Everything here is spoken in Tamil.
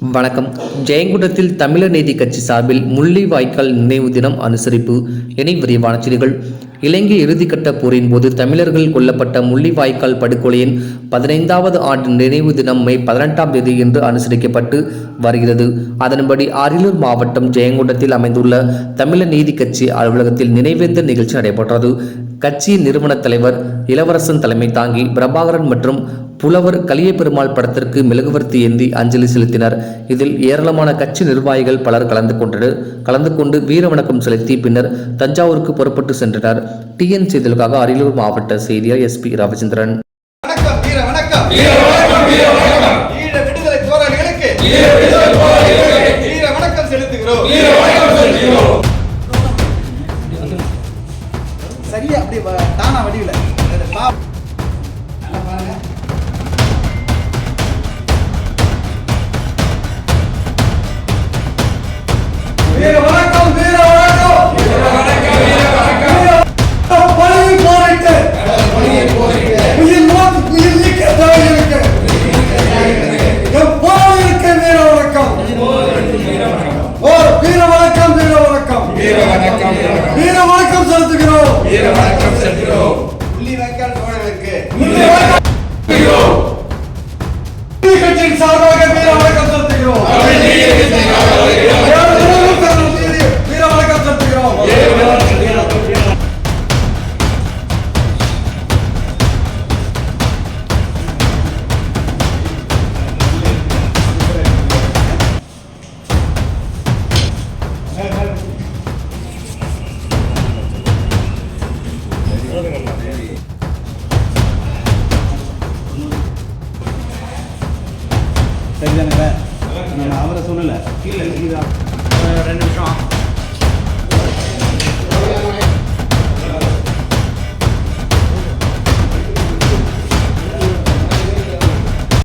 வணக்கம். ஜெயங்குடத்தில் தமிழர் நீதி கட்சி சார்பில் முள்ளிவாய்க்கால் நினைவு தினம் அனுசரிப்பு. இணை விரிவான செய்திகள். இலங்கை இறுதிக்கட்ட போரின் போது தமிழர்கள் கொல்லப்பட்ட முள்ளிவாய்க்கால் படுகொலையின் பதினைந்தாவது ஆண்டு நினைவு தினம் மே பதினெட்டாம் தேதி என்று அனுசரிக்கப்பட்டு வருகிறது. அதன்படி அரியலூர் மாவட்டம் ஜெயங்குண்டத்தில் அமைந்துள்ள தமிழர் நீதி கட்சி அலுவலகத்தில் நினைவேந்தல் நிகழ்ச்சி நடைபெற்றது. கட்சியின் நிறுவன தலைவர் இளவரசன் தலைமை தாங்கி பிரபாகரன் மற்றும் புலவர் கலிய பெருமாள் படத்திற்கு மெழுகுவர்த்தி ஏந்தி அஞ்சலி செலுத்தினர். இதில் ஏராளமான கட்சி நிர்வாகிகள் பலர் கலந்து கொண்டனர். கலந்து கொண்டு வீர வணக்கம் செலுத்தி பின்னர் தஞ்சாவூருக்கு புறப்பட்டு சென்றனர். டிஎன் செய்திகளுக்காக அரியலூர் மாவட்ட செய்தியாளர் எஸ்பி ரவிச்சந்திரன். வணக்கம் வீர வணக்கம். சரியா அப்படி வ- தானா வடிவில். பா செலுத்துகிறோம் வீர வணக்கம் செலுத்துகிறோம் உள்ளி வைக்கால் தோழர்களுக்கு கட்சியின் சார்பாக வீர வணக்கம் செலுத்துகிறோம் வீர வணக்கம் செலுத்துகிறோம் நான் அவரை சொல்லல. ரெண்டு நிமிஷம்.